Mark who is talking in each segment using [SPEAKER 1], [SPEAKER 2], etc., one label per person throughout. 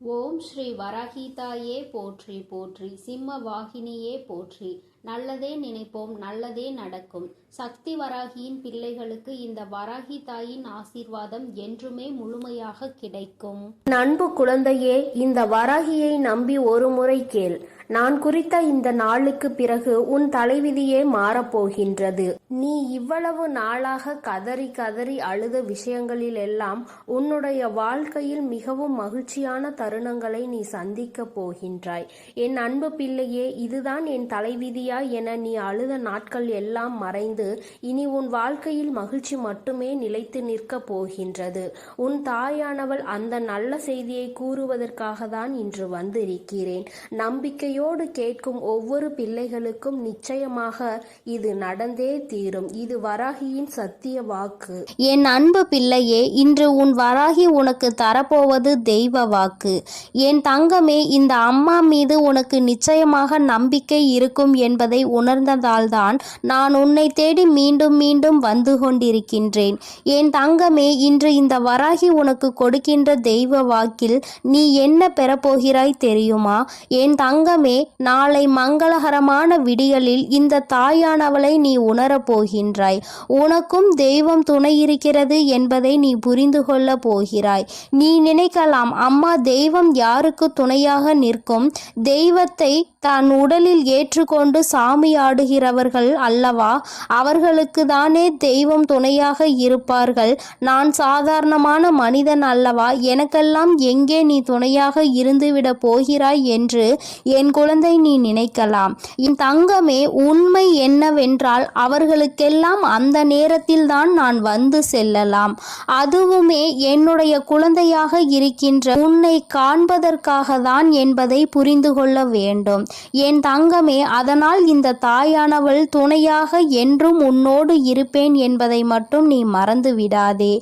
[SPEAKER 1] ஓம் ஸ்ரீ வராகிதாயே போற்றி போற்றி. சிம்ம வாகினியே போற்றி. நல்லதே நினைப்போம் நல்லதே நடக்கும். சக்தி வராகியின் பிள்ளைகளுக்கு இந்த வராகி தாயின் ஆசீர்வாதம் என்றுமே முழுமையாக கிடைக்கும்.
[SPEAKER 2] நண்பு குழந்தையே இந்த வராகியை நம்பி ஒரு முறை கேள். நான் குறித்த இந்த நாளுக்கு பிறகு உன் தலைவிதியே மாறப்போகின்றது நீ இவ்வளவு நாளாக கதறி கதறி அழுத விஷயங்களில் எல்லாம் உன்னுடைய வாழ்க்கையில் மிகவும் மகிழ்ச்சியான தருணங்களை நீ சந்திக்கப் போகின்றாய். என் அன்பு பிள்ளையே இதுதான் என் தலைவிதியா என நீ அழுத நாட்கள் எல்லாம் மறைந்து இனி உன் வாழ்க்கையில் மகிழ்ச்சி மட்டுமே நிலைத்து நிற்கப் போகின்றது. உன் தாயானவள் அந்த நல்ல செய்தியை கூறுவதற்காக தான் இன்று வந்திருக்கிறேன். நம்பிக்கையோடு கேட்கும் ஒவ்வொரு பிள்ளைகளுக்கும் நிச்சயமாக இது நடந்தே தீரும். இது வராகியின் சத்திய வாக்கு.
[SPEAKER 3] என் அன்பு பிள்ளையே இன்று உன் வராகி உனக்கு தரப்போவது தெய்வ வாக்கு. என் தங்கமே இந்த அம்மா மீது உனக்கு நிச்சயமாக நம்பிக்கை இருக்கும் என்பதை உணர்ந்ததால்தான் நான் உன்னை தேடி மீண்டும் மீண்டும் வந்து கொண்டிருக்கின்றேன். என் தங்கமே இன்று இந்த வராகி உனக்கு கொடுக்கின்ற தெய்வ வாக்கில் நீ என்ன பெறப்போகிறாய் தெரியுமா? என் தங்கமே நாளை மங்களகரமான விடியலில் இந்த தாயானவளை நீ உணரப் போகின்றாய். உனக்கும் தெய்வம் துணை இருக்கிறது என்பதை நீ புரிந்து கொள்ள போகிறாய். நீ நினைக்கலாம் அம்மா தெய்வம் யாருக்கு துணையாக நிற்கும்? தெய்வத்தை தன் உடலில் ஏற்றுக்கொண்டு சாமி ஆடுகிறவர்கள் அல்லவா? அவர்களுக்கு தானே தெய்வம் துணையாக இருப்பார்கள். நான் சாதாரணமான மனிதன் அல்லவா? எனக்கெல்லாம் எங்கே நீ துணையாக இருந்துவிட போகிறாய் என்று என் குழந்தை நீ நினைக்கலாம். என் தங்கமே உண்மை என்னவென்றால் அவர்கள் அவர்களுக்கெல்லாம் அந்த நேரத்தில் தான் நான் வந்து செல்லலாம். அதுவுமே என்னுடைய குழந்தையாக இருக்கின்ற உன்னை காண்பதற்காக தான் என்பதை புரிந்து கொள்ள வேண்டும். என் தங்கமே அதனால் இந்த தாயானவள் துணையாக என்றும் உன்னோடு இருப்பேன் என்பதை மட்டும் நீ மறந்து விடாதே.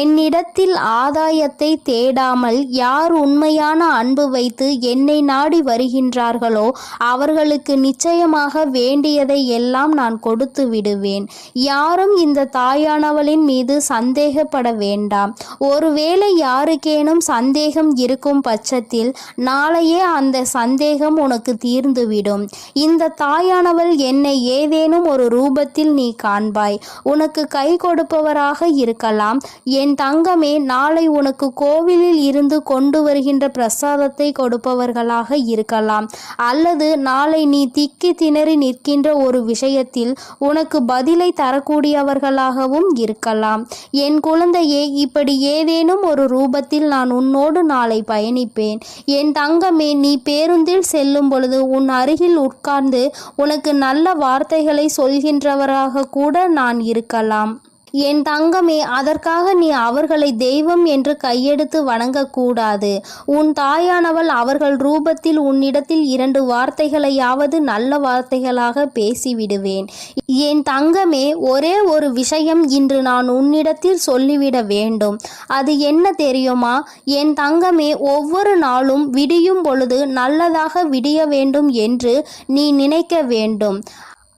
[SPEAKER 3] என்னிடத்தில் ஆதாயத்தை தேடாமல் யார் உண்மையான அன்பு வைத்து என்னை நாடி வருகின்றார்களோ அவர்களுக்கு நிச்சயமாக வேண்டியதை எல்லாம் நான் கொடுத்து விடுவேன். யாரும் இந்த தாயானவளின் மீது சந்தேகப்பட வேண்டாம். ஒருவேளை யாருக்கேனும் சந்தேகம் இருக்கும் பட்சத்தில் நாளையே அந்த சந்தேகம் உனக்கு தீர்ந்துவிடும். இந்த தாயானவள் என்னை ஏதேனும் ஒரு ரூபத்தில் நீ காண்பாய். உனக்கு கை கொடுப்பவராக இருக்கலாம். என் தங்கமே நாளை உனக்கு கோவிலில் இருந்து கொண்டு வருகின்ற பிரசாதத்தை கொடுப்பவர்களாக இருக்கலாம். அல்லது நாளை நீ திக்கி திணறி நிற்கின்ற ஒரு விஷயத்தில் உனக்கு பதிலை தரக்கூடியவர்களாகவும் இருக்கலாம். என் குழந்தையே இப்படி ஏதேனும் ஒரு ரூபத்தில் நான் உன்னோடு நாளை பயணிப்பேன். என் தங்கமே நீ பேருந்தில் செல்லும் பொழுது உன் அருகில் உட்கார்ந்து உனக்கு நல்ல வார்த்தைகளை சொல்கின்றவராக கூட நான் இருக்கலாம். என் தங்கமே அதற்காக நீ அவர்களை தெய்வம் என்று கையெடுத்து வணங்கக்கூடாது. உன் தாயானவள் அவர்கள் ரூபத்தில் உன்னிடத்தில் இரண்டு வார்த்தைகளையாவது நல்ல வார்த்தைகளாக பேசிவிடுவேன். என் தங்கமே ஒரே ஒரு விஷயம் இன்று நான் உன்னிடத்தில் சொல்லிவிட வேண்டும். அது என்ன தெரியுமா? என் தங்கமே ஒவ்வொரு நாளும் விடியும் பொழுது நல்லதாக விடிய வேண்டும் என்று நீ நினைக்க வேண்டும்.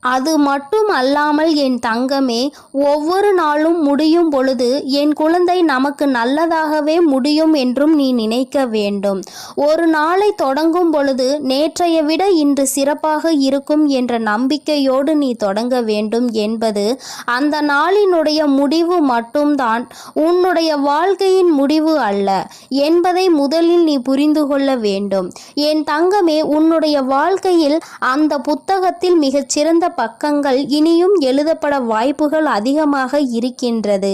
[SPEAKER 3] அது மட்டும் அல்லாமல் என் தங்கமே ஒவ்வொரு நாளும் முடியும் பொழுது என் குழந்தை நமக்கு நல்லதாகவே முடியும் என்றும் நீ நினைக்க வேண்டும். ஒரு நாளை தொடங்கும் பொழுது நேற்றைய விட இன்று சிறப்பாக இருக்கும் என்ற நம்பிக்கையோடு நீ தொடங்க வேண்டும் என்பது அந்த நாளினுடைய முடிவு மட்டும்தான். உன்னுடைய வாழ்க்கையின் முடிவு அல்ல என்பதை முதலில் நீ புரிந்து கொள்ள வேண்டும். என் தங்கமே உன்னுடைய வாழ்க்கையில் அந்த புத்தகத்தில் மிகச்சிறந்த பக்கங்கள் இனியும் எழுதப்பட வாய்ப்புகள் அதிகமாக இருக்கின்றது.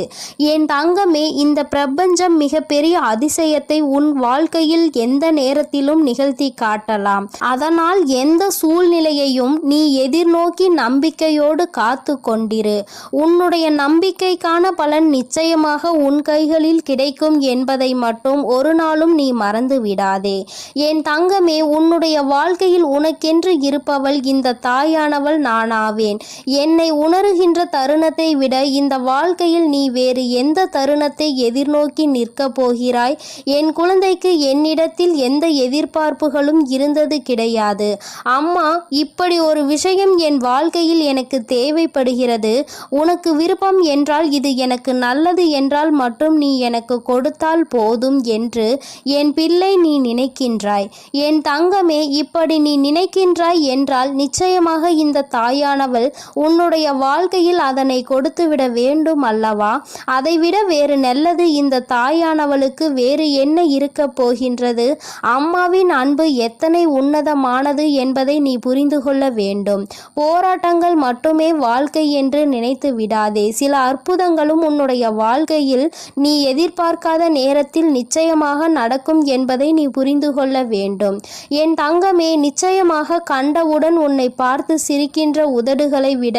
[SPEAKER 3] என் தங்கமே இந்த பிரபஞ்சம் மிகப்பெரிய அதிசயத்தை உன் வாழ்க்கையில் எந்த நேரத்திலும் நிகழ்த்தி காட்டலாம். அதனால் எந்த சூழ்நிலையையும் நீ எதிர்நோக்கி நம்பிக்கையோடு காத்து கொண்டிரு. உன்னுடைய நம்பிக்கைக்கான பலன் நிச்சயமாக உன் கைகளில் கிடைக்கும் என்பதை மட்டும் ஒரு நாளும் நீ மறந்து விடாதே. என் தங்கமே உன்னுடைய வாழ்க்கையில் உனக்கென்று இருப்பவள் இந்த தாயானவள் நான் நானாவேன் என்னை உணருகின்ற தருணத்தை விட இந்த வாழ்க்கையில் நீ வேறு எந்த தருணத்தை எதிர்நோக்கி நிற்கப் போகிறாய்? என் குழந்தைக்கு என்னிடத்தில் எந்த எதிர்பார்ப்புகளும் இருந்தது கிடையாது. அம்மா இப்படி ஒரு விஷயம் என் வாழ்க்கையில் எனக்கு தேவைப்படுகிறது. உனக்கு விருப்பம் என்றால் இது எனக்கு நல்லது என்றால் மட்டும் நீ எனக்கு கொடுத்தால் போதும் என்று என் பிள்ளை நீ நினைக்கின்றாய். என் தங்கமே இப்படி நீ நினைக்கின்றாய் என்றால் நிச்சயமாக இந்த தாய் தாயானவள் உன்னுடைய வாழ்க்கையில் அதனை கொடுத்துவிட வேண்டும் அல்லவா? அதைவிட வேறு நல்லது இந்த தாயானவளுக்கு வேறு என்ன இருக்கப் போகின்றது? அம்மாவின் அன்பு எத்தனை உன்னதமானது என்பதை நீ புரிந்து கொள்ள வேண்டும். போராட்டங்கள் மட்டுமே வாழ்க்கை என்று நினைத்து விடாதே. சில அற்புதங்களும் உன்னுடைய வாழ்க்கையில் நீ எதிர்பார்க்காத நேரத்தில் நிச்சயமாக நடக்கும் என்பதை நீ புரிந்து கொள்ள வேண்டும். என் தங்கமே நிச்சயமாக கண்டவுடன் உன்னை பார்த்து சிரிக்கின்ற உதடுகளை விட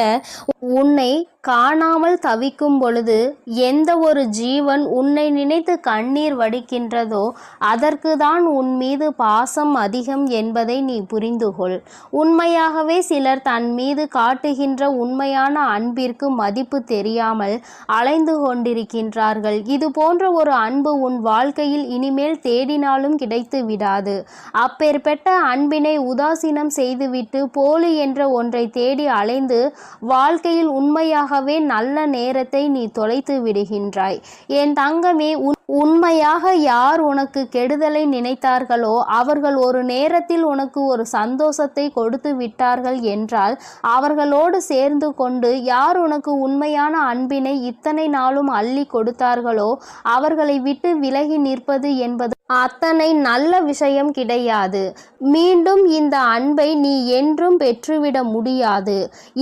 [SPEAKER 3] உன்னை காணாமல் தவிக்கும் பொழுது எந்த ஒரு ஜீவன் உன்னை நினைத்து கண்ணீர் வடிக்கின்றதோ அதற்கு தான் உன் மீது பாசம் அதிகம் என்பதை நீ புரிந்துகொள். உண்மையாகவே சிலர் தன் மீது காட்டுகின்ற உண்மையான அன்பிற்கு மதிப்பு தெரியாமல் அலைந்து கொண்டிருக்கின்றார்கள். இது போன்ற ஒரு அன்பு உன் வாழ்க்கையில் இனிமேல் தேடினாலும் கிடைத்து விடாது. அப்பேற்பட்ட அன்பினை உதாசீனம் செய்துவிட்டு போலி என்ற ஒன்றை தேடி அலைந்து வாழ்க்கையில் உண்மையாக உண்மையாகவே நல்ல நேரத்தை நீ தொலைத்து விடுகின்றாய். என் தங்கமே உன் உண்மையாக யார் உனக்கு கெடுதலை நினைத்தார்களோ அவர்கள் ஒரு நேரத்தில் உனக்கு ஒரு சந்தோஷத்தை கொடுத்து விட்டார்கள் என்றால் அவர்களோடு சேர்ந்து கொண்டு யார் உனக்கு உண்மையான அன்பினை இத்தனை நாளும் அள்ளி கொடுத்தார்களோ அவர்களை விட்டு விலகி நிற்பது என்பது அத்தனை நல்ல விஷயம் கிடையாது. மீண்டும் இந்த அன்பை நீ என்றும் பெற்றுவிட முடியாது.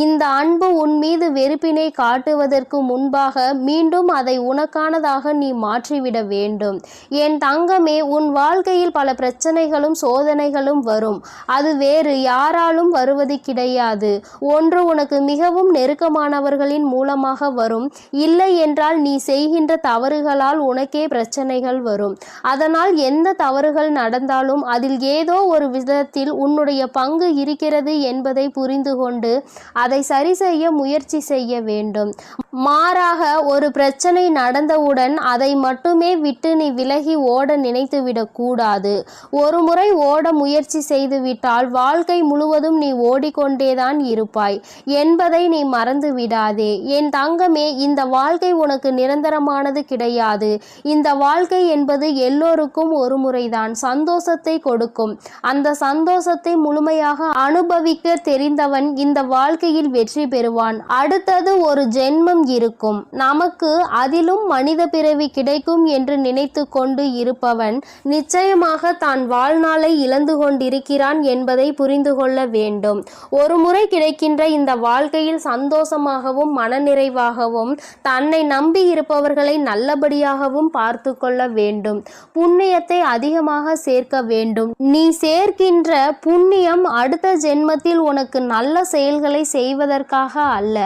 [SPEAKER 3] இந்த அன்பு உன் மீது வெறுப்பினை காட்டுவதற்கு முன்பாக மீண்டும் அதை உனக்கானதாக நீ மாற்றிவிட வேண்டும். என் தங்கமே உன் வாழ்க்கையில் பல பிரச்சனைகளும் சோதனைகளும் வரும். அது வேறு யாராலும் வருவது கிடையாது. ஒன்று உனக்கு மிகவும் நெருக்கமானவர்களின் மூலமாக வரும். இல்லை என்றால் நீ செய்கின்ற தவறுகளால் உனக்கே பிரச்சனைகள் வரும். அதனால் எந்த தவறுகள் நடந்தாலும் அதில் ஏதோ ஒரு விதத்தில் உன்னுடைய பங்கு இருக்கிறது என்பதை புரிந்து கொண்டு அதை சரி செய்ய முயற்சி செய்ய வேண்டும். மாறாக ஒரு பிரச்சனை நடந்தவுடன் அதை மட்டுமே விட்டு நீ விலகி ஓட நினைத்துவிடக் கூடாது. ஒரு முறை ஓட முயற்சி செய்துவிட்டால் வாழ்க்கை முழுவதும் நீ ஓடிக்கொண்டேதான் இருப்பாய். என்பதை நீ மறந்து விடாதே என் தங்கமே இந்த வாழ்க்கை உனக்கு நிரந்தரமானது கிடையாது. இந்த வாழ்க்கை என்பது எல்லோருக்கும் ஒரு முறைதான். சந்தோஷத்தை கொடுக்கும். அந்த சந்தோஷத்தை முழுமையாக அனுபவிக்க தெரிந்தவன் இந்த வாழ்க்கையில் வெற்றி பெறுவான். அடுத்தது ஒரு ஜென்மம் இருக்கும். நமக்கு அதிலும் மனித பிறவி கிடைக்கும் என்று நினைத்து கொண்டு இருப்பவன் நிச்சயமாக தான் வாழ்நாளை இழந்து கொண்டிருக்கிறான் என்பதை புரிந்து கொள்ள வேண்டும். ஒரு முறை கிடைக்கின்ற இந்த வாழ்க்கையில் சந்தோஷமாகவும் மனநிறைவாகவும் தன்னை நம்பி இருப்பவர்களை நல்லபடியாகவும் பார்த்து கொள்ள வேண்டும். புண்ணியத்தை அதிகமாக சேர்க்க வேண்டும். நீ சேர்க்கின்ற புண்ணியம் அடுத்த ஜென்மத்தில் உனக்கு நல்ல செயல்களை செய்வதற்காக அல்ல.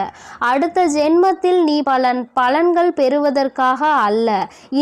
[SPEAKER 3] அடுத்த ஜென்மத்தில் நீ பலன் பலன்கள் பெறுவதற்காக அல்ல.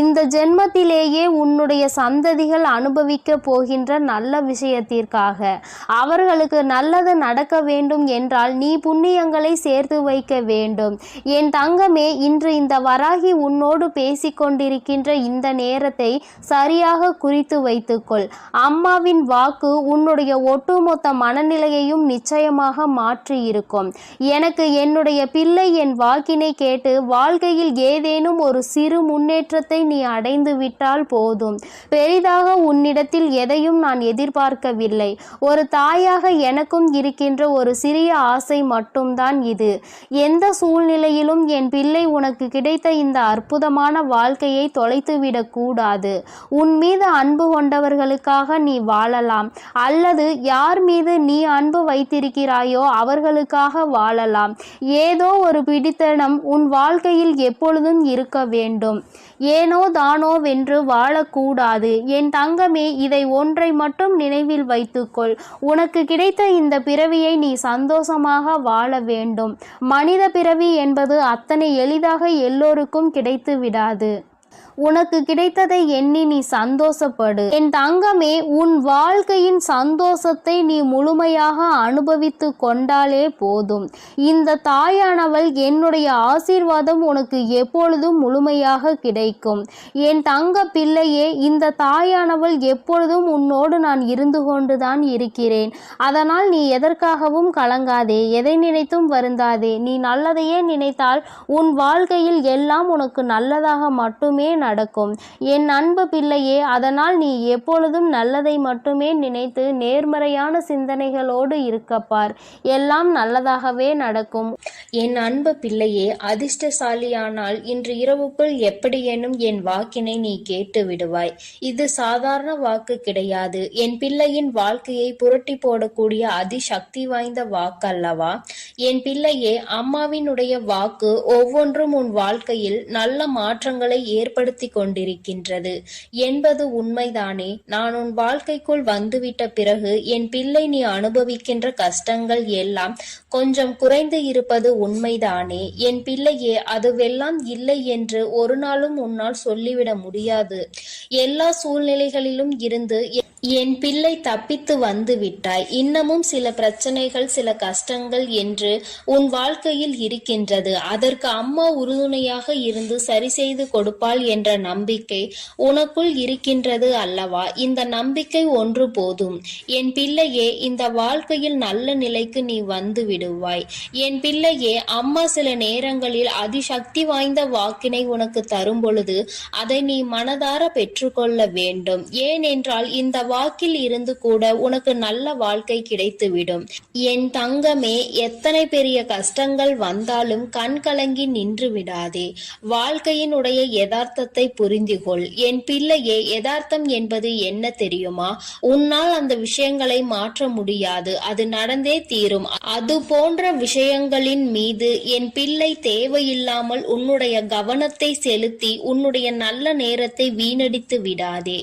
[SPEAKER 3] இந்த ஜென்மத்திலேயே உன்னுடைய சந்ததிகள் அனுபவிக்க போகின்ற நல்ல விஷயத்திற்காக. அவர்களுக்கு நல்லது நடக்க வேண்டும் என்றால் நீ புண்ணியங்களை சேர்த்து வைக்க வேண்டும். என் தங்கமே இன்று இந்த வராகி உன்னோடு பேசிக்கொண்டிருக்கின்ற இந்த நேரத்தை சரியாக குறித்து வைத்துக்கொள். அம்மாவின் வாக்கு உன்னுடைய ஒட்டுமொத்த மனநிலையையும் நிச்சயமாக மாற்றி இருக்கும் எனக்கு என்னுடைய பிள்ளை என் வாக்கினை கேட்டு வாழ்க்கையில் ஏதேனும் ஒரு சிறு முன்னேற்றத்தை நீ அடைந்து விட்டால் போதும். பெரிதாக உன்னிடத்தில் எதையும் நான் எதிர்பார்க்கவில்லை. ஒரு தாயாக எனக்கும் இருக்கின்ற ஒரு சிறிய ஆசை மட்டும்தான் இது. எந்த சூழ்நிலையிலும் என் பிள்ளை உனக்கு கிடைத்த இந்த அற்புதமான வாழ்க்கையை தொலைத்துவிடக் கூடாது. உன் மீது அன்பு கொண்டவர்களுக்காக நீ வாழலாம். அல்லது யார் மீது நீ அன்பு வைத்திருக்கிறாயோ அவர்களுக்காக வாழலாம். ஏதோ ஒரு பிடித்தனம் உன் வாழ்க்கையில் எப்பொழுதும் இருக்க வேண்டும். ஏனோ தானோ வென்று வாழக்கூடாது. என் தங்கமே இதை ஒன்றை மட்டும் நினைவில் வைத்துக்கொள். உனக்கு கிடைத்த இந்த பிறவியை நீ சந்தோஷமாக வாழ வேண்டும். மனித பிறவி என்பது அத்தனை எளிதாக எல்லோருக்கும் கிடைத்து விடாது
[SPEAKER 4] உனக்கு கிடைத்ததை எண்ணி நீ சந்தோஷப்படு. என் தங்கமே உன் வாழ்க்கையின் சந்தோஷத்தை நீ முழுமையாக அனுபவித்து கொண்டாலே போதும். இந்த தாயானவள் என்னுடைய ஆசீர்வாதம் உனக்கு எப்பொழுதும் முழுமையாக கிடைக்கும். என் தங்க பிள்ளையே இந்த தாயானவள் எப்பொழுதும் உன்னோடு நான் இருந்து கொண்டுதான் இருக்கிறேன். அதனால் நீ எதற்காகவும் கலங்காதே எதை நினைத்தும் வருந்தாதே. நீ நல்லதையே நினைத்தால் உன் வாழ்க்கையில் எல்லாம் உனக்கு நல்லதாக மட்டுமே நடக்கும். என் அன்பு பிள்ளையே அதனால் நீ எப்பொழுதும் நல்லதை மட்டுமே நினைத்து நேர்மறையான சிந்தனைகளோடு இருக்கப்பார் எல்லாம் நல்லதாகவே நடக்கும்.
[SPEAKER 3] என் அன்பு பிள்ளையே அதிர்ஷ்டசாலியானால் இன்று இரவுக்குள் எப்படியேனும் என் வாக்கினை நீ கேட்டு விடுவாய். இது சாதாரண வாக்கு கிடையாது. என் பிள்ளையின் வாழ்க்கையை புரட்டி போடக்கூடிய அதிசக்தி வாய்ந்த வாக்கல்லவா? என் பிள்ளையே அம்மாவினுடைய வாக்கு ஒவ்வொன்றும் உன் வாழ்க்கையில் நல்ல மாற்றங்களை ஏற்படுத்தி கொண்டிருக்கின்றது. என்பது உண்மைதானே. நான் உன் வாழ்க்கைக்குள் வந்துவிட்ட பிறகு என் பிள்ளை நீ அனுபவிக்கின்ற கஷ்டங்கள் எல்லாம் கொஞ்சம் குறைந்து இருப்பது உண்மைதானே. என் பிள்ளையே அதுவெல்லாம் இல்லை என்று ஒரு நாளும் உன்னால் சொல்லிவிட முடியாது. எல்லா சூழ்நிலைகளிலும் இருந்து என் பிள்ளை தப்பித்து வந்து விட்டாய். இன்னமும் சில பிரச்சனைகள் சில கஷ்டங்கள் என்று உன் வாழ்க்கையில் இருக்கின்றது. அதற்கு அம்மா உறுதுணையாக இருந்து சரி செய்து கொடுப்பாள் என்ற நம்பிக்கை உனக்குள் இருக்கின்றது அல்லவா? இந்த நம்பிக்கை ஒன்று போதும். என் பிள்ளையே இந்த வாழ்க்கையில் நல்ல நிலைக்கு நீ வந்து விடுவாய். என் பிள்ளையே அம்மா சில நேரங்களில் அதிசக்தி வாய்ந்த வாக்கினை உனக்கு தரும் பொழுது அதை நீ மனதார பெற்றுக்கொள்ள வேண்டும். ஏனென்றால் இந்த வாக்கில் இருந்து கூட உனக்கு நல்ல வாழ்க்கை கிடைத்துவிடும். என் தங்கமே எத்தனை பெரிய கஷ்டங்கள் வந்தாலும் கண் கலங்கி நின்று விடாதே. வாழ்க்கையினுடைய யதார்த்தத்தை புரிந்து கொள் என் பிள்ளையே யதார்த்தம் என்பது என்ன தெரியுமா? உன்னால் அந்த விஷயங்களை மாற்ற முடியாது. அது நடந்தே தீரும். அது போன்ற விஷயங்களின் மீது என் பிள்ளை தேவையில்லாமல் உன்னுடைய கவனத்தை செலுத்தி உன்னுடைய நல்ல நேரத்தை வீணடித்து விடாதே.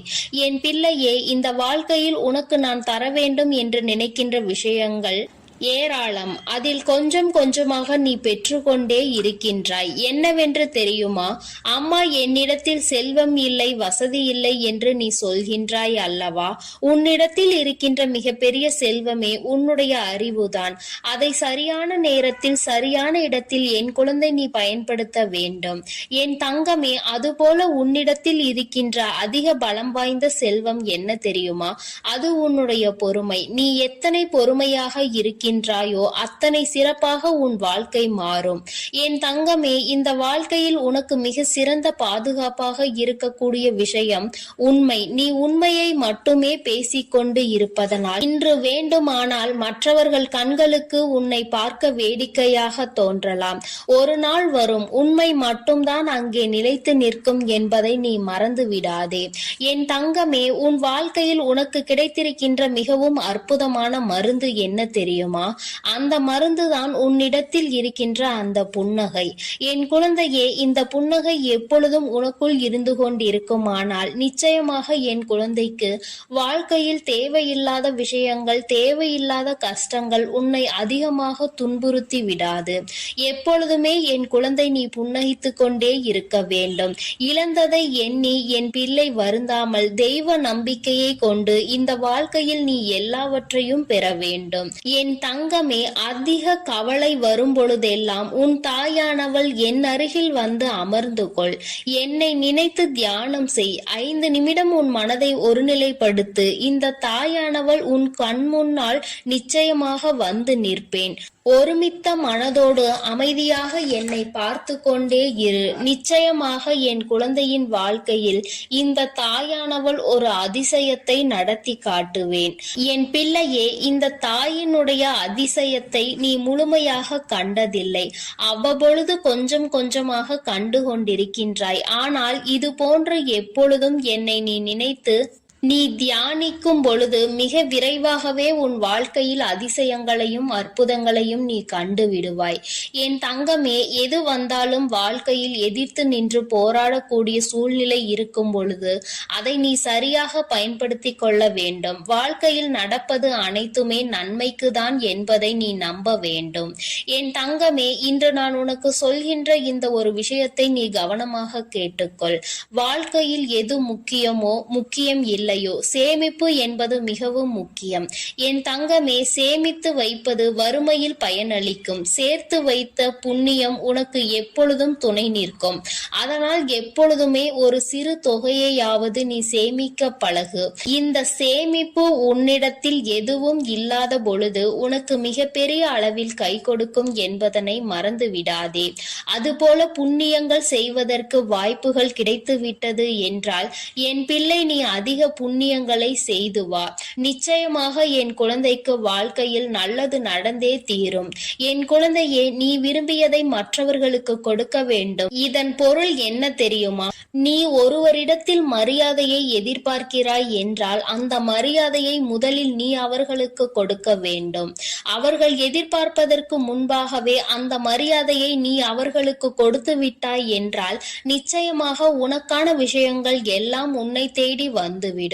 [SPEAKER 3] என் பிள்ளையே இந்த வாழ்க்கையில் உனக்கு நான் தர வேண்டும் என்று நினைக்கின்ற விஷயங்கள் ஏராளம். அதில் கொஞ்சம் கொஞ்சமாக நீ பெற்றுக்கொண்டே இருக்கின்றாய். என்னவென்று தெரியுமா? அம்மா என்னிடத்தில் செல்வம் இல்லை வசதி இல்லை என்று நீ சொல்கின்றாய் அல்லவா? உன்னிடத்தில் இருக்கின்ற மிகப்பெரிய செல்வமே உன்னுடைய அறிவுதான். அதை சரியான நேரத்தில் சரியான இடத்தில் என் குழந்தை நீ பயன்படுத்த வேண்டும். என் தங்கமே அதுபோல உன்னிடத்தில் இருக்கின்ற அதிக பலம் வாய்ந்த செல்வம் என்ன தெரியுமா? அது உன்னுடைய பொறுமை. நீ எத்தனை பொறுமையாக இருக்கின்றாயோ அத்தனை சிறப்பாக உன் வாழ்க்கை மாறும். என் தங்கமே இந்த வாழ்க்கையில் உனக்கு மிக சிறந்த பாதுகாப்பாக இருக்கக்கூடிய விஷயம் உண்மை. நீ உண்மையை மட்டுமே பேசிக்கொண்டு இருப்பதனால் இன்று வேண்டுமானால் மற்றவர்கள் கண்களுக்கு உன்னை பார்க்க வேடிக்கையாக தோன்றலாம். ஒரு நாள் வரும் உண்மை மட்டும்தான் அங்கே நிலைத்து நிற்கும் என்பதை நீ மறந்து விடாதே. என் தங்கமே உன் வாழ்க்கையில் உனக்கு கிடைத்திருக்கின்ற மிகவும் அற்புதமான மருந்து என்ன தெரியுமா? அந்த மருந்துதான் உன்னிடத்தில் இருக்கின்ற அந்த புன்னகை. என் குழந்தையே இந்த புன்னகை எப்பொழுதும் உனக்குள் இருந்து கொண்டிருக்குமானால் நிச்சயமாக என் குழந்தைக்கு வாழ்க்கையில் தேவையில்லாத விஷயங்கள் தேவையில்லாத கஷ்டங்கள் உன்னை அதிகமாக துன்புறுத்தி விடாது. எப்பொழுதுமே என் குழந்தை நீ புன்னகித்துக் கொண்டே இருக்க வேண்டும். இழந்ததை எண்ணி என் பிள்ளை வருந்தாமல் தெய்வ நம்பிக்கையை கொண்டு இந்த வாழ்க்கையில் நீ எல்லாவற்றையும் பெற வேண்டும். என் தங்கமே அதிக கவலை வரும் பொழுதெல்லாம் உன் தாயானவள் என் அருகில் வந்து அமர்ந்து கொள் என்னை நினைத்து தியானம் செய். ஐந்து நிமிடம் உன் மனதை ஒருநிலைப்படுத்து. இந்த தாயானவள் உன் கண் முன்னால் நிச்சயமாக வந்து நிற்பேன். ஒருமித்த மனதோடு அமைதியாக என்னை பார்த்து கொண்டே இரு. நிச்சயமாக என் குழந்தையின் வாழ்க்கையில் இந்த தாயானவள் ஒரு அதிசயத்தை நடத்தி காட்டுவேன். என் பிள்ளையே இந்த தாயினுடைய அதிசயத்தை நீ முழுமையாக கண்டதில்லை. அவ்வப்பொழுது கொஞ்சம் கொஞ்சமாக கண்டு கொண்டிருக்கின்றாய் ஆனால் இது போன்று எப்பொழுதும் என்னை நீ நினைத்து நீ தியானிக்கும் பொழுது மிக விரைவாகவே உன் வாழ்க்கையில் அதிசயங்களையும் அற்புதங்களையும் நீ கண்டு விடுவாய். என் தங்கமே எது வந்தாலும் வாழ்க்கையில் எதிர்த்து நின்று போராடக்கூடிய சூழ்நிலை இருக்கும் பொழுது அதை நீ சரியாக பயன்படுத்தி கொள்ள வேண்டும். வாழ்க்கையில் நடப்பது அனைத்துமே நன்மைக்கு தான் என்பதை நீ நம்ப வேண்டும். என் தங்கமே இன்று நான் உனக்கு சொல்கின்ற இந்த ஒரு விஷயத்தை நீ கவனமாக கேட்டுக்கொள். வாழ்க்கையில் எது முக்கியமோ முக்கியம் இல்லை. இல்லையோ சேமிப்பு என்பது மிகவும் முக்கியம். என் தங்கமே சேமித்து வைப்பது வறுமையில் பயனளிக்கும். சேர்த்து வைத்த புண்ணியம் உனக்கு எப்பொழுதும் துணை நிற்கும். அதனால் எப்பொழுதுமே ஒரு சிறு தொகையையாவது நீ சேமிக்க பழகு. இந்த சேமிப்பு உன்னிடத்தில் எதுவும் இல்லாத பொழுது உனக்கு மிகப்பெரிய அளவில் கை கொடுக்கும் என்பதனை மறந்து விடாதே. அதுபோல புண்ணியங்கள் செய்வதற்கு வாய்ப்புகள் கிடைத்து விட்டது என்றால் என் பிள்ளை நீ அதிக புண்ணியங்களை செய்து வா. நிச்சயமாக என் குழந்தைக்கு வாழ்க்கையில் நல்லது நடந்தே தீரும். என் குழந்தையே நீ விரும்பியதை மற்றவர்களுக்கு கொடுக்க வேண்டும். இதன் பொருள் என்ன தெரியுமா? நீ ஒருவரிடத்தில் மரியாதையை எதிர்பார்க்கிறாய் என்றால் அந்த மரியாதையை முதலில் நீ அவர்களுக்கு கொடுக்க வேண்டும். அவர்கள் எதிர்பார்ப்பதற்கு முன்பாகவே அந்த மரியாதையை நீ அவர்களுக்கு கொடுத்து விட்டாய் என்றால் நிச்சயமாக உனக்கான விஷயங்கள் எல்லாம் உன்னை தேடி வந்துவிடும்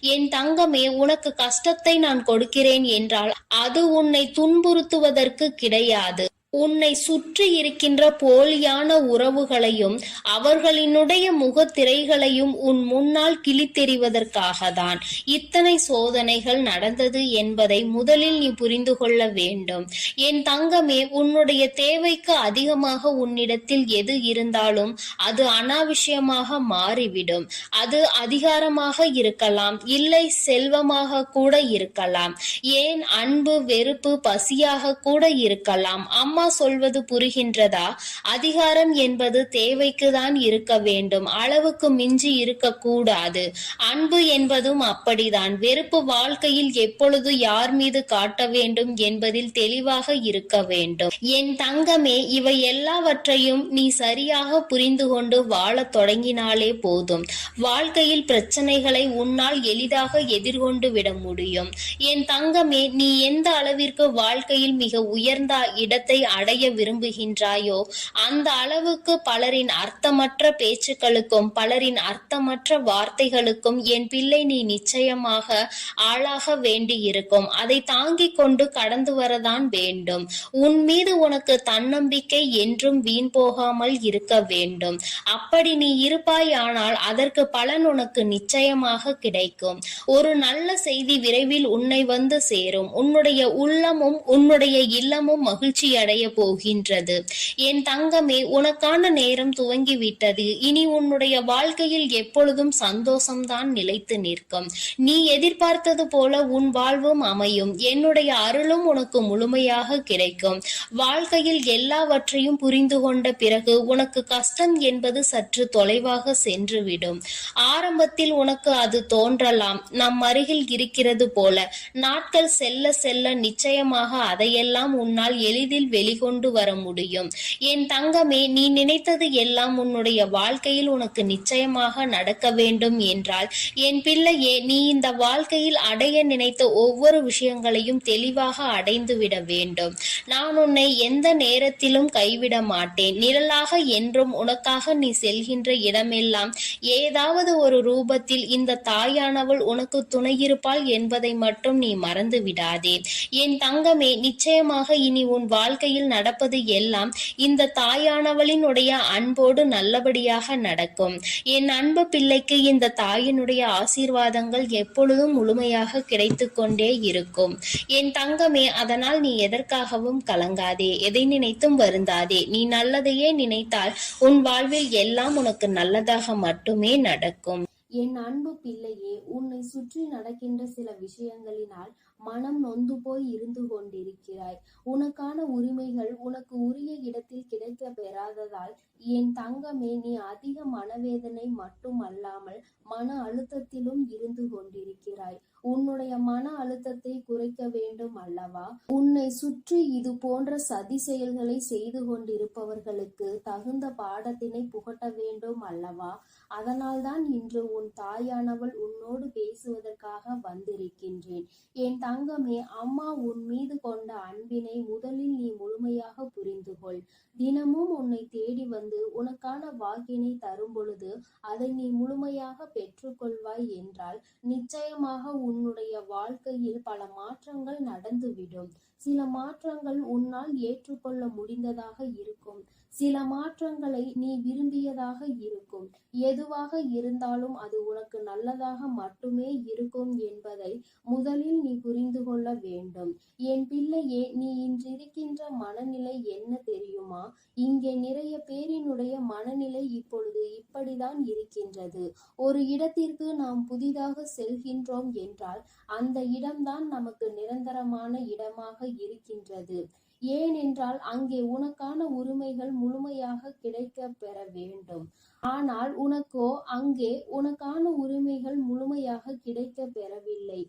[SPEAKER 3] என் தங்கமே உனக்கு கஷ்டத்தை நான் கொடுக்கிறேன் என்றால் அது உன்னை துன்புறுத்துவதற்கு கிடையாது. உன்னை சுற்றி இருக்கின்ற போலியான உறவுகளையும் அவர்களினுடைய முகத்திரைகளையும் உன் முன்னால் கிழித்தெறிவதற்காக தான் இத்தனை சோதனைகள் நடந்தது என்பதை முதலில் நீ புரிந்து கொள்ள வேண்டும். என் தங்கமே உன்னுடைய தேவைக்கு அதிகமாக உன்னிடத்தில் எது இருந்தாலும் அது அனாவசியமாக மாறிவிடும். அது அதிகாரமாக இருக்கலாம் இல்லை செல்வமாக கூட இருக்கலாம். ஏன் அன்பு வெறுப்பு பசியாக கூட இருக்கலாம். அம்மா சொல்வது புரிகின்றதா? அதிகாரம் என்பது தேவைக்குதான் இருக்க வேண்டும். அளவுக்கு மிஞ்சி இருக்க கூடாது அன்பு என்பதும் அப்படிதான் வெறுப்பு வாழ்க்கையில் எப்பொழுது யார் மீது காட்ட வேண்டும் என்பதில் தெளிவாக இருக்க வேண்டும். என் தங்கமே இவை எல்லாவற்றையும் நீ சரியாக புரிந்து கொண்டு வாழத் தொடங்கினாலே போதும். வாழ்க்கையில் பிரச்சனைகளை உன்னால் எளிதாக எதிர்கொண்டு விட முடியும். என் தங்கமே நீ எந்த அளவிற்கு வாழ்க்கையில் மிக உயர்ந்த இடத்தை அடைய விரும்புகின்றாயோ? அந்த அளவுக்கு பலரின் அர்த்தமற்ற பேச்சுக்களுக்கும் பலரின் அர்த்தமற்ற வார்த்தைகளுக்கும் என் பிள்ளை நீ நிச்சயமாக ஆளாக வேண்டியிருக்கும். அதை தாங்கிக் கொண்டு கடந்து வரதான் வேண்டும். உன் மீது உனக்கு தன்னம்பிக்கை என்றும் வீண் போகாமல் இருக்க வேண்டும். அப்படி நீ இருப்பாயானால் அதற்கு பலன் உனக்கு நிச்சயமாக கிடைக்கும். ஒரு நல்ல செய்தி விரைவில் உன்னை வந்து சேரும். உன்னுடைய உள்ளமும் உன்னுடைய இல்லமும் மகிழ்ச்சி அடைய போகின்றது. என் தங்கமே உனக்கான நேரம் துவங்கிவிட்டது. இனி உன்னுடைய வாழ்க்கையில் எப்பொழுதும் சந்தோஷம்தான் நிலைத்து நிற்கும். நீ எதிர்பார்த்தது போல உன் வாழ்வும் அமையும். என்னுடைய அருளும் உனக்கு முழுமையாக கிடைக்கும். வாழ்க்கையில் எல்லாவற்றையும் புரிந்து கொண்ட பிறகு உனக்கு கஷ்டம் என்பது சற்று தொலைவாக சென்றுவிடும். ஆரம்பத்தில் உனக்கு அது தோன்றலாம். நம் அருகில் இருக்கிறது போல. நாட்கள் செல்ல செல்ல நிச்சயமாக அதையெல்லாம் உன்னால் எளிதில் வெளி வெளிக்கொண்டு வர முடியும். என் தங்கமே நீ நினைத்தது எல்லாம் உன்னுடைய வாழ்க்கையில் உனக்கு நிச்சயமாக நடக்க வேண்டும் என்றால் என் பிள்ளையே நீ இந்த வாழ்க்கையில் அடைய நினைத்த ஒவ்வொரு விஷயங்களையும் தெளிவாக அடைந்து விட வேண்டும். நான் உன்னை எந்த நேரத்திலும் கைவிட மாட்டேன். நிழலாக என்றும் உனக்காக நீ செல்கின்ற இடமெல்லாம் ஏதாவது ஒரு ரூபத்தில் இந்த தாயானவள் உனக்கு துணையிருப்பாள் என்பதை மட்டும் நீ மறந்து விடாதே. என் தங்கமே நிச்சயமாக இனி உன் வாழ்க்கையில் நடப்பது எல்லாம் இந்த தாயானவளினுடைய அன்போடு நல்லபடியாக நடக்கும். என் அன்பு பிள்ளைக்கு இந்த தாயினுடைய ஆசீர்வாதங்கள் எப்பொழுதும் முழுமையாக கிடைத்து கொண்டே இருக்கும். என் தங்கமே அதனால் நீ எதற்காகவும் கலங்காதே. எதை நினைத்தும் வருந்தாதே. நீ நல்லதையே நினைத்தால் உன் வாழ்வில் எல்லாம் உனக்கு நல்லதாக மட்டுமே நடக்கும்.
[SPEAKER 2] என் அன்பு பிள்ளையே உன்னை சுற்றி நடக்கின்ற சில விஷயங்களினால் மனம் நொந்து போய் இருந்து கொண்டிருக்கிறாய். உனக்கான உரிமைகள் உனக்கு உரிய இடத்தில் கிடைக்க பெறாததால் என் தங்கமே நீ அதிக மனவேதனை மட்டும் அல்லாமல் மன அழுத்தத்திலும் இருந்து கொண்டிருக்கிறாய்.
[SPEAKER 3] உன்னுடைய மன அழுத்தத்தை குறைக்க வேண்டும் அல்லவா? உன்னை சுற்றி இது போன்ற சதி செயல்களை செய்து கொண்டிருப்பவர்களுக்கு தகுந்த பாடத்தினை புகட்ட வேண்டும் அல்லவா? அதனால்தான் இன்று உன் தாயானவள் உன்னோடு பேசுவதற்காக வந்திருக்கின்றேன். என் தங்கமே அம்மா உன் மீது கொண்ட அன்பினை முதலில் நீ முழுமையாக புரிந்து கொள் தினமும் உன்னை தேடி வந்து உனக்கான வாக்கினை தரும் பொழுது அதை நீ முழுமையாக பெற்றுக்கொள்வாய் என்றால் நிச்சயமாக உன்னுடைய வாழ்க்கையில் பல மாற்றங்கள் நடந்துவிடும். சில மாற்றங்கள் உன்னால் ஏற்றுக்கொள்ள முடிந்ததாக இருக்கும். சில மாற்றங்களை நீ விரும்பியதாக இருக்கும். எதுவாக இருந்தாலும் அது உனக்கு நல்லதாக மட்டுமே இருக்கும் என்பதை முதலில் நீ புரிந்து கொள்ள வேண்டும். என் பிள்ளையே நீ இன்றிருக்கின்ற மனநிலை என்ன தெரியுமா? இங்கே நிறைய பேரினுடைய மனநிலை இப்பொழுது இப்படிதான் இருக்கின்றது. ஒரு இடத்திற்கு நாம் புதிதாக செல்கின்றோம் என்றால் அந்த இடம்தான் நமக்கு நிரந்தரமான இடமாக இருக்கின்றது. ஏனென்றால் அங்கே உனக்கான உரிமைகள் முழுமையாக கிடைக்க பெற வேண்டும். ஆனால் உனக்கோ அங்கே உனக்கான உரிமைகள் முழுமையாக கிடைக்க பெறவில்லை.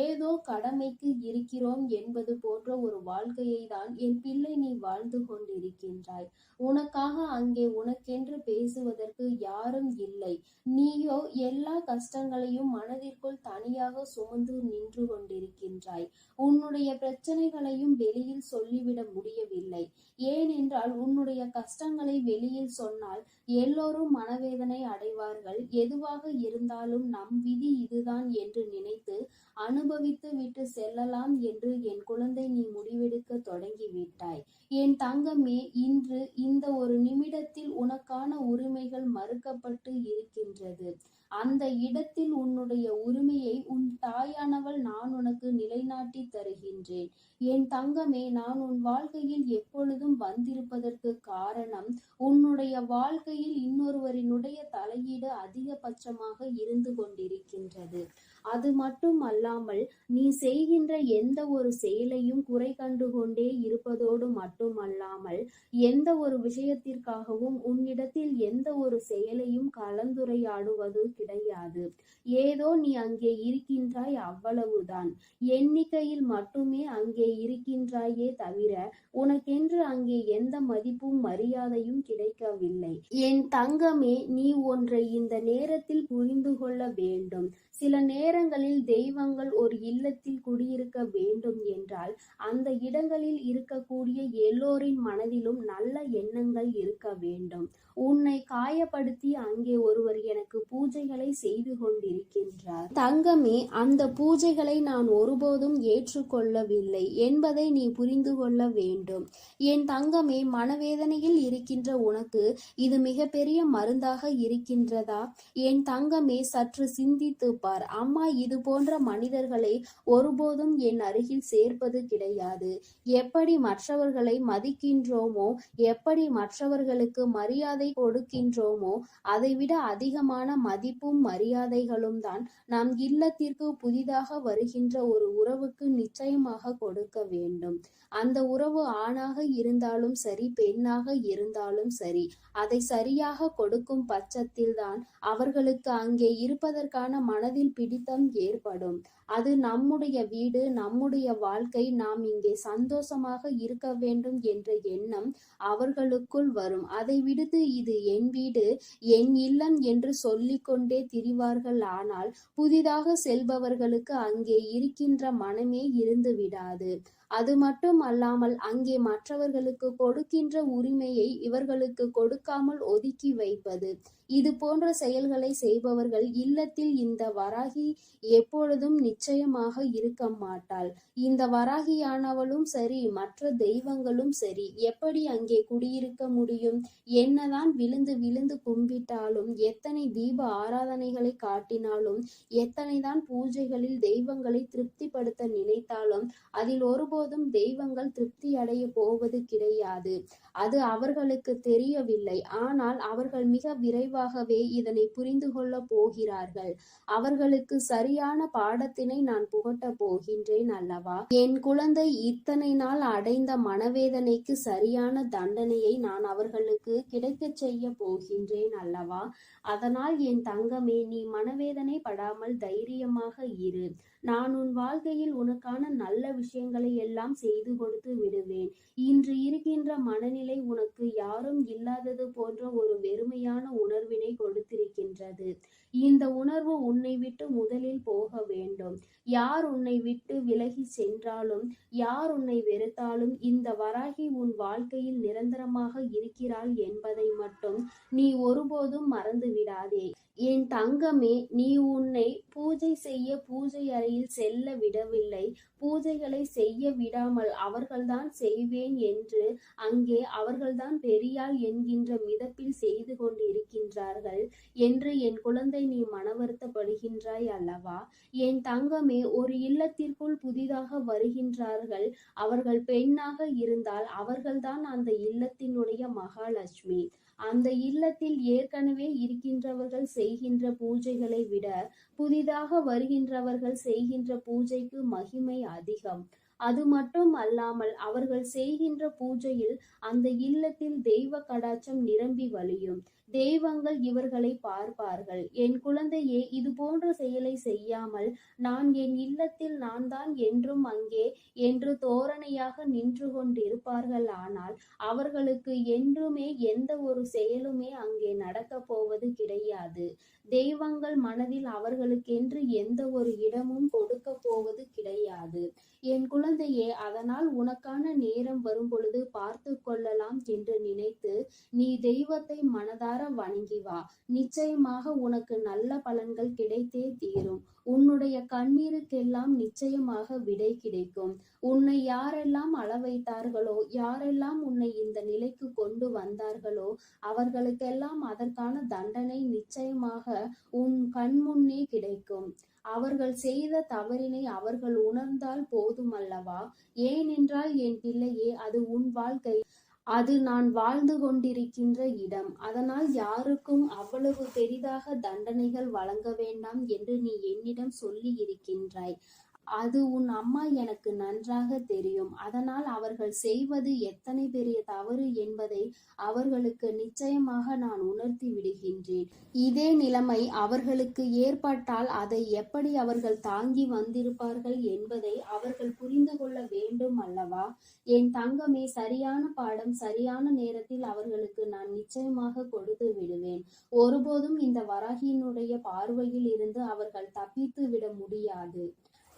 [SPEAKER 3] ஏதோ கடமைக்கு இருக்கிறோம் என்பது போன்ற ஒரு வாழ்க்கையை தான் என் பிள்ளை நீ வாழ்ந்து கொண்டிருக்கின்றாய். உனக்காக அங்கே உனக்கென்று பேசுவதற்கு யாரும் இல்லை. நீயோ எல்லா கஷ்டங்களையும் மனதிற்குள் தனியாக சுமந்து நின்று கொண்டிருக்கின்றாய். உன்னுடைய பிரச்சனைகளையும் வெளியில் சொல்லிவிட முடியவில்லை. ஏனென்றால் உன்னுடைய கஷ்டங்களை வெளியில் சொன்னால் எல்லோரும் மனவேதனை அடைவார்கள். எதுவாக இருந்தாலும் நம் விதி இதுதான் என்று நினைத்து அனுபவித்து விட்டு செல்லலாம் என்று என் குழந்தை நீ முடிவெடுக்க தொடங்கிவிட்டாய். என் தங்கமே இன்று இந்த ஒரு நிமிடத்தில் உனக்கான உரிமைகள் மறுக்கப்பட்டு இருக்கின்றது. அந்த இடத்தில் உன்னுடைய உரிமையை உன் தாயானவள் நான் உனக்கு நிலைநாட்டி தருகின்றேன். என் தங்கமே நான் உன் வாழ்க்கையில் எப்பொழுதும் வந்திருப்பதற்கு காரணம் உன்னுடைய வாழ்க்கையில் இன்னொருவரினுடைய தலையீடு அதிகபட்சமாக இருந்து கொண்டிருக்கின்றது. அது மட்டும் அல்லாமல் நீ செய்கின்ற எந்த ஒரு செயலையும் குறை கண்டு கொண்டே இருப்பதோடு மட்டுமல்லாமல் எந்த ஒரு விஷயத்திற்காகவும் உன்னிடத்தில் எந்த ஒரு செயலையும் கலந்துரையாடுவது கிடையாது. ஏதோ நீ அங்கே இருக்கின்றாய் அவ்வளவுதான். எண்ணிக்கையில் மட்டுமே அங்கே இருக்கின்றாயே தவிர உனக்கென்று அங்கே எந்த மதிப்பும் மரியாதையும் கிடைக்கவில்லை. என் தங்கமே நீ ஒன்றை இந்த நேரத்தில் புரிந்து கொள்ள வேண்டும். சில நேரங்களில் தெய்வங்கள் ஒரு இல்லத்தில் குடியிருக்க வேண்டும் என்றால் அந்த இடங்களில் இருக்கக்கூடிய எல்லோரின் மனதிலும் நல்ல எண்ணங்கள் இருக்க வேண்டும். உன்னை காயப்படுத்தி அங்கே ஒருவர் எனக்கு பூஜைகளை செய்து கொண்டிருக்கின்றார். தங்கமே அந்த பூஜைகளை நான் ஒருபோதும் ஏற்றுக்கொள்ளவில்லை என்பதை நீ புரிந்து கொள்ள வேண்டும். என் தங்கமே மனவேதனையில் இருக்கின்ற உனக்கு இது மிகப்பெரிய மருந்தாக இருக்கின்றதா? என் தங்கமே சற்று சிந்தித்து பார் அம்மா இது போன்ற மனிதர்களை ஒருபோதும் என் அருகில் சேர்ப்பது கிடையாது. எப்படி மற்றவர்களை மதிக்கின்றோமோ எப்படி மற்றவர்களுக்கு மரியாதை கொடுக்கின்றோமோ அதைவிட அதிகமான மதிப்பும் மரியாதைகளும் தான் நம் இல்லத்திற்கு புதிதாக வருகின்ற ஒரு உறவுக்கு நிச்சயமாக கொடுக்க வேண்டும். அந்த உறவு ஆணாக இருந்தாலும் சரி பெண்ணாக இருந்தாலும் சரி அதை சரியாக கொடுக்கும் பட்சத்தில் தான் அவர்களுக்கு அங்கே இருப்பதற்கான மனதில் பிடித்தம் ஏற்படும். அது நம்முடைய வீடு நம்முடைய வாழ்க்கை. நாம் இங்கே சந்தோஷமாக இருக்க வேண்டும் என்ற எண்ணம் அவர்களுக்குள் வரும். அதை விடுத்து இது என் வீடு என் இல்லம் என்று சொல்லிக்கொண்டே திரிவார்கள். ஆனால் புதிதாக செல்பவர்களுக்கு அங்கே இருக்கின்ற மனமே இருந்து விடாது. அது மட்டும் அல்லாமல் அங்கே மற்றவர்களுக்கு கொடுக்கின்ற உரிமையை இவர்களுக்கு கொடுக்காமல் ஒதுக்கி வைப்பது. இது போன்ற செயல்களை செய்பவர்கள் இல்லத்தில் இந்த வராகி எப்பொழுதும் நிச்சயமாக இருக்க மாட்டாள். இந்த வராகியானவளும் சரி மற்ற தெய்வங்களும் சரி எப்படி அங்கே குடியிருக்க முடியும்? என்னதான் விழுந்து விழுந்து கும்பிட்டாலும் எத்தனை தீப ஆராதனைகளை காட்டினாலும் எத்தனைதான் பூஜைகளில் தெய்வங்களை திருப்திப்படுத்த நினைத்தாலும் அதில் ஒருபோதும் தெய்வங்கள் திருப்தி அடைய போவது கிடையாது. அது அவர்களுக்கு தெரியவில்லை. ஆனால் அவர்கள் மிக விரைவாக தெளிவாகவே இதனை புரிந்து கொள்ளப் போகிறார்கள். அவர்களுக்கு சரியான பாடத்தினை நான் புகட்ட போகின்றேன் அல்லவா? என் குழந்தை இத்தனை நாள் அடைந்த மனவேதனைக்கு சரியான தண்டனையை நான் அவர்களுக்கு கிடைக்கச் செய்ய போகின்றேன் அல்லவா? அதனால் என் தங்கமே நீ மனவேதனை படாமல் தைரியமாக இரு. நான் உன் வாழ்க்கையில் உனக்கான நல்ல விஷயங்களை எல்லாம் செய்து கொடுத்து விடுவேன். இன்று இருக்கின்ற மனநிலை உனக்கு யாரும் இல்லாதது போன்ற ஒரு வெறுமையான உணர்வினை கொடுத்திருக்கின்றது. இந்த உணர்வு உன்னை விட்டு முதலில் போக வேண்டும். யார் உன்னை விட்டு விலகி சென்றாலும் யார் உன்னை வெறுத்தாலும் இந்த வராகி உன் வாழ்க்கையில் நிரந்தரமாக இருக்கிறாள் என்பதை மட்டும் நீ ஒருபோதும் மறந்து விடாதே. என் தங்கமே நீ உன்னை பூஜை செய்ய பூஜை அறையில் செல்ல விடவில்லை. பூஜைகளை செய்ய விடாமல் அவர்கள்தான் செய்வேன் என்று அங்கே அவர்கள்தான் பெரியாள் என்கின்ற மிதப்பில் செய்து கொண்டிருக்கின்றார்கள் என்று என் குழந்தை நீ மனவருத்தப்படுகின்றாய் அல்லவா? என் தங்கமே ஒரு இல்லத்திற்குள் புதிதாக வருகின்றார்கள். அவர்கள் பெண்ணாக இருந்தால் அவர்கள்தான் அந்த இல்லத்தினுடைய மகாலட்சுமி. அந்த இல்லத்தில் ஏற்கனவே இருக்கின்றவர்கள் செய்கின்ற பூஜைகளை விட புதிதாக வருகின்றவர்கள் செய்கின்ற பூஜைக்கு மகிமை அதிகம். அது மட்டும் அல்லாமல் அவர்கள் செய்கின்ற பூஜையில் அந்த இல்லத்தில் தெய்வ கடாச்சம் நிரம்பி வழியும். தெய்வங்கள் இவர்களை பார்ப்பார்கள். என் குழந்தையே இது போன்ற செயலை செய்யாமல் நான் என் இல்லத்தில் நான் தான் என்றும் அங்கே என்று தோரணையாக நின்று கொண்டிருப்பார்கள். ஆனால் அவர்களுக்கு என்றுமே எந்த ஒரு செயலுமே அங்கே நடக்கப் போவது கிடையாது. தெய்வங்கள் மனதில் அவர்களுக்கென்று எந்த ஒரு இடமும் கொடுக்க போவது கிடையாது. என் குழந்தையே அதனால் உனக்கான நேரம் வரும் பொழுது பார்த்து கொள்ளலாம் என்று நினைத்து நீ தெய்வத்தை மனதார வணங்கி வா. நிச்சயமாக உனக்கு நல்ல பலன்கள் கிடைத்தே தீரும். உன்னுடைய கண்ணீருக்கெல்லாம் நிச்சயமாக விடை கிடைக்கும். உன்னை யாரெல்லாம் அள வைத்தார்களோ யாரெல்லாம் உன்னை இந்த நிலைக்கு கொண்டு வந்தார்களோ அவர்களுக்கெல்லாம் அதற்கான தண்டனை நிச்சயமாக உன் கண்முன்னே கிடைக்கும். அவர்கள் செய்த தவறினை அவர்கள் உணர்ந்தால் போதுமல்லவா? ஏனென்றால் என் பிள்ளையே அது உன் வாழ்க்கை. அது நான் வாழ்ந்து கொண்டிருக்கின்ற இடம். அதனால் யாருக்கும் அவ்வளவு பெரிதாக தண்டனைகள் வழங்க வேண்டாம் என்று நீ என்னிடம் சொல்லி இருக்கின்றாய் அது உன் அம்மா எனக்கு நன்றாக தெரியும். அதனால் அவர்கள் செய்வது எத்தனை பெரிய தவறு என்பதை அவர்களுக்கு நிச்சயமாக நான் உணர்த்தி விடுகின்றேன். இதே நிலைமை அவர்களுக்கு ஏற்பட்டால் அதை எப்படி அவர்கள் தாங்கி வந்திருப்பார்கள் என்பதை அவர்கள் புரிந்து கொள்ள வேண்டும் அல்லவா? என் தங்கமே சரியான பாடம் சரியான நேரத்தில் அவர்களுக்கு நான் நிச்சயமாக கொடுத்து விடுவேன். ஒருபோதும் இந்த வராகியினுடைய பார்வையில் இருந்து அவர்கள் தப்பித்து விட முடியாது.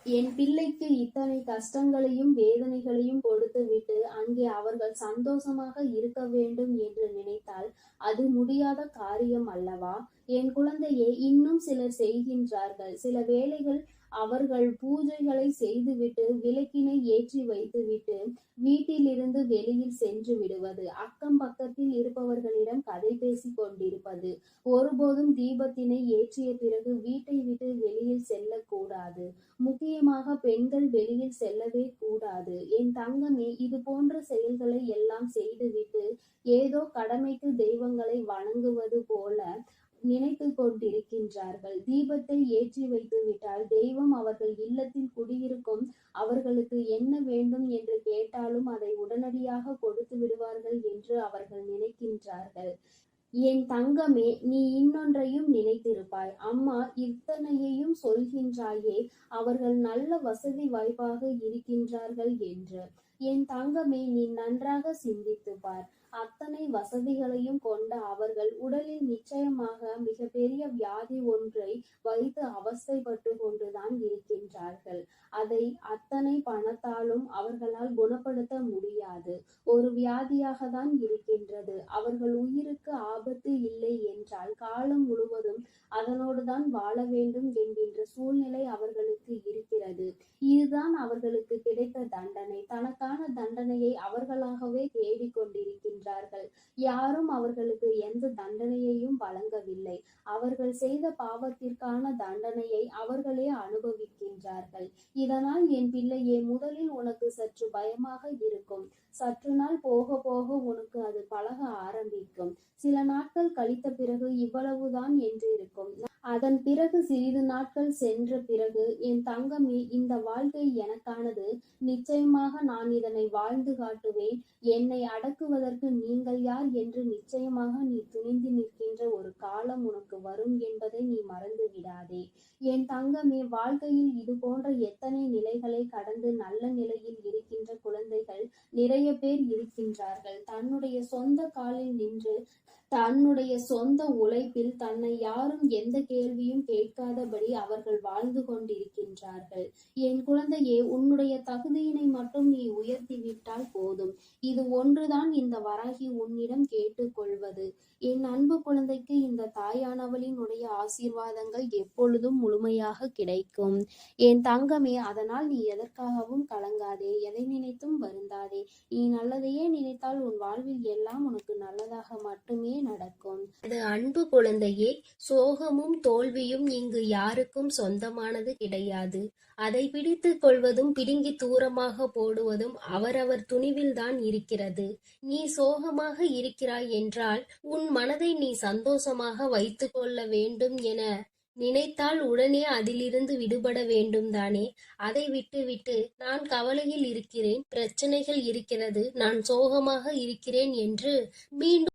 [SPEAKER 3] என் பிள்ளைக்கு இத்தனை கஷ்டங்களையும் வேதனைகளையும் கொடுத்துவிட்டு அங்கே அவர்கள் சந்தோஷமாக இருக்க வேண்டும் என்று நினைத்தால் அது முடியாத காரியம் அல்லவா? என் குழந்தையை இன்னும் சிலர் செய்கின்றார்கள். சில வேலைகள் அவர்கள் பூஜைகளை செய்துவிட்டு விளக்கினை ஏற்றி வைத்துவிட்டு வீட்டிலிருந்து வெளியில் சென்று விடுவது. அக்கம் பக்கத்தில் இருப்பவர்களிடம் கதை பேசிக் கொண்டிருப்பது. ஒருபோதும் தீபத்தினை ஏற்றிய பிறகு வீட்டை விட்டு வெளியில் செல்லக்கூடாது. முக்கியமாக பெண்கள் வெளியில் செல்லவே கூடாது. என் தங்கமே இது போன்ற செயல்களை எல்லாம் செய்துவிட்டு ஏதோ கடமைக்கு தெய்வங்களை வணங்குவது போல நினைத்து கொண்டிருக்கின்றார்கள். தீபத்தை ஏற்றி வைத்து விட்டால் தெய்வம் அவர்கள் இல்லத்தில் குடியிருக்கும் அவர்களுக்கு என்ன வேண்டும் என்று கேட்டாலும் அதை உடனடியாக கொடுத்து விடுவார்கள் என்று அவர்கள் நினைக்கின்றார்கள். என் தங்கமே நீ இன்னொன்றையும் நினைத்திருப்பாய். அம்மா இத்தனையையும் சொல்கின்றாயே அவர்கள் நல்ல வசதி வாய்ப்பாக இருக்கின்றார்கள் என்று. என் தங்கமே நீ நன்றாக சிந்தித்து பார். அத்தனை வசதிகளையும் கொண்ட அவர்கள் உடலில் நிச்சயமாக மிகப்பெரிய வியாதி ஒன்றை வைத்து அவஸ்தைப்பட்டு கொண்டுதான் இருக்கின்றார்கள். அதை அத்தனை பணத்தாலும் அவர்களால் குணப்படுத்த முடியாது. ஒரு வியாதியாக தான் இருக்கின்றது. அவர்கள் உயிருக்கு ஆபத்து இல்லை என்றால் காலம் முழுவதும் அதனோடு தான் வாழ வேண்டும் என்கின்ற சூழ்நிலை அவர்களுக்கு இருக்கிறது. இதுதான் அவர்களுக்கு கிடைத்த தண்டனை. தனக்கான தண்டனையை அவர்களாகவே தேடிக்கொண்டிருக்கின்றார்கள் யாரும் அவர்களுக்கு எந்த தண்டனையையும் வழங்கவில்லை. அவர்கள் செய்த பாவத்திற்கான தண்டனையை அவர்களே அனுபவிக்கின்றார்கள். இதனால் என் பிள்ளையே முதலில் உனக்கு சற்று பயமாக இருக்கும். சற்று நாள் போக போக உனக்கு அது பழக ஆரம்பிக்கும். சில நாட்கள் கழித்த பிறகு இவ்வளவுதான் என்று இருக்கும். அதன் பிறகு சிறிது நாட்கள் சென்ற பிறகு என் தங்கமே இந்த வாழ்க்கை எனக்கானது. நிச்சயமாக நான் இதனை வாழ்ந்து காட்டுவேன். என்னை அடக்குவதற்கு நீங்கள் யார் என்று நிச்சயமாக நீ துணிந்து நிற்கின்ற ஒரு காலம் உனக்கு வரும் என்பதை நீ மறந்து விடாதே. என் தங்கமே வாழ்க்கையில் இது போன்ற எத்தனை நிலைகளை கடந்து நல்ல நிலையில் இருக்கின்ற குழந்தைகள் நிறைய பேர் இருக்கின்றார்கள். தன்னுடைய சொந்த காலில் நின்று தன்னுடைய சொந்த உழைப்பில் தன்னை யாரும் எந்த கேள்வியும் கேட்காதபடி அவர்கள் வாழ்ந்து கொண்டிருக்கின்றார்கள். என் குழந்தையே உன்னுடைய தகுதியினை மட்டும் நீ உயர்த்தி விட்டால் போதும். இது ஒன்றுதான் இந்த வராகி உன்னிடம் கேட்டுக்கொள்வது. என் அன்பு குழந்தைக்கு இந்த தாயானவளினுடைய ஆசீர்வாதங்கள் எப்பொழுதும் முழுமையாக கிடைக்கும். என் தங்கமே அதனால் நீ எதற்காகவும் கலங்காதே எதை நினைத்தும் வருந்தாதே. நீ நல்லதையே நினைத்தால் உன் வாழ்வில் எல்லாம் உனக்கு நல்லதாக மட்டுமே நடக்கும்.
[SPEAKER 5] அது அன்பு குழந்தையே சோகமும் தோல்வியும் இங்கு யாருக்கும் சொந்தமானது கிடையாது. அதை பிடித்துக் கொள்வதும் பிடுங்கி தூரமாக போடுவதும் அவரவர் துணிவில்தான் இருக்கிறது. நீ சோகமாக இருக்கிறாய் என்றால் உன் மனதை நீ சந்தோஷமாக வைத்துக் கொள்ள வேண்டும் என நினைத்தால் உடனே அதிலிருந்து விடுபட வேண்டும் தானே அதை விட்டுவிட்டு நான் கவலையில் இருக்கிறேன் பிரச்சனைகள் இருக்கிறது நான் சோகமாக இருக்கிறேன் என்று மீண்டும்